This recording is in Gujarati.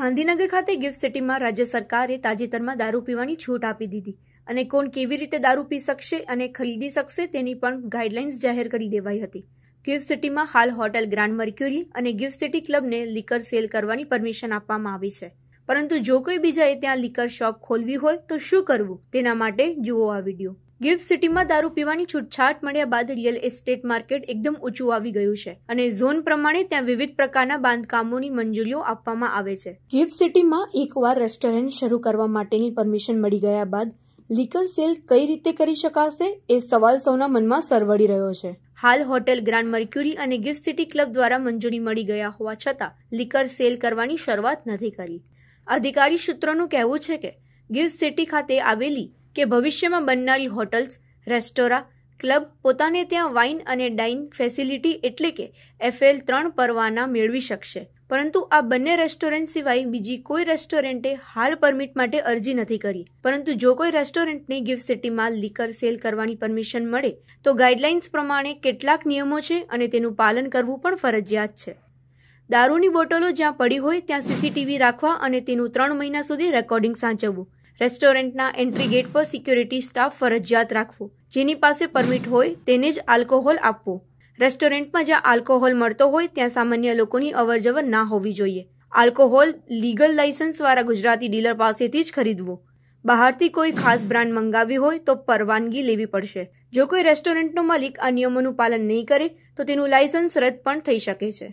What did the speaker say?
ગાંધીનગર ખાતે ગિફ્ટ સિટીમાં રાજ્ય સરકારે તાજેતરમાં દારૂ પીવાની છૂટ આપી દીધી. અને કોણ કેવી રીતે દારૂ પી શકશે અને ખરીદી શકશે તેની પણ ગાઈડલાઇન્સ જાહેર કરી દેવાઈ હતી. ગિફ્ટ સિટીમાં હાલ હોટેલ ગ્રાન્ડ મર્ક્યુરી અને ગિફ્ટ સિટી ક્લબને લીકર સેલ કરવાની પરમિશન આપવામાં આવી છે. પરંતુ જો કોઈ બીજાએ ત્યાં લીકર શોપ ખોલવી હોય તો શું કરવું? તેના માટે જુઓ આ વીડિયો. ગિફ્ટ સિટીમાં દારૂ પીવાની છૂટછાટ મળ્યા બાદ રિયલ એસ્ટેટ માર્કેટ એકદમ ઊંચું આવી ગયું છે અને ઝોન પ્રમાણે ત્યાં વિવિધ પ્રકારના બાંધકામોની મંજૂરીઓ આપવામાં આવે છે. ગિફ્ટ સિટીમાં એકવાર રેસ્ટોરન્ટ શરૂ કરવા માટેની પરમિશન મળી ગયા બાદ લીકર સેલ કઈ રીતે કરી શકાશે એ સવાલ સૌના મનમાં સરવડી રહ્યો છે. હાલ હોટેલ ગ્રાન્ડ મર્ક્યુરી અને ગિફ્ટ સિટી ક્લબ દ્વારા મંજૂરી મળી ગયા હોવા છતાં લીકર સેલ કરવાની શરૂઆત નથી કરી. અધિકારી સૂત્રોનું કહેવું છે કે ગિફ્ટ સિટી ખાતે આવેલી કે ભવિષ્યમાં બનનારી હોટલ્સ, રેસ્ટોરાં, ક્લબ પોતાને ત્યાં વાઇન અને ડાઇન ફેસિલિટી એટલે કે એફએલ ત્રણ પરવાના મેળવી શકશે. પરંતુ આ બંને રેસ્ટોરન્ટ સિવાય બીજી કોઈ રેસ્ટોરન્ટે હાલ પરમિટ માટે અરજી નથી કરી. પરંતુ જો કોઈ રેસ્ટોરન્ટને ગિફ્ટ સિટીમાં લીકર સેલ કરવાની પરમિશન મળે, તો ગાઈડલાઇન્સ પ્રમાણે કેટલાક નિયમો છે અને તેનું પાલન કરવું પણ ફરજિયાત છે. દારૂની બોટલો જ્યાં પડી હોય ત્યાં સીસીટીવી રાખવા અને તેનું ત્રણ મહિના સુધી રેકોર્ડિંગ સાચવવું. રેસ્ટોરન્ટના એન્ટ્રી ગેટ પર સિક્યુરિટી સ્ટાફ ફરજિયાત રાખવો. જેની પાસે પરમિટ હોય તેને જ આલ્કોહોલ આપવો. રેસ્ટોરન્ટમાં જ્યાં આલ્કોહોલ મળતો હોય ત્યાં સામાન્ય લોકોની અવરજવર ના હોવી જોઈએ. આલ્કોહોલ લીગલ લાયસન્સવાળા ગુજરાતી ડીલર પાસેથી જ ખરીદવો. બહારથી કોઈ ખાસ બ્રાન્ડ મંગાવી હોય તો પરવાનગી લેવી પડશે. જો કોઈ રેસ્ટોરન્ટનો માલિક આ નિયમોનું પાલન નહીં કરે, તો તેનું લાયસન્સ રદ પણ થઈ શકે છે.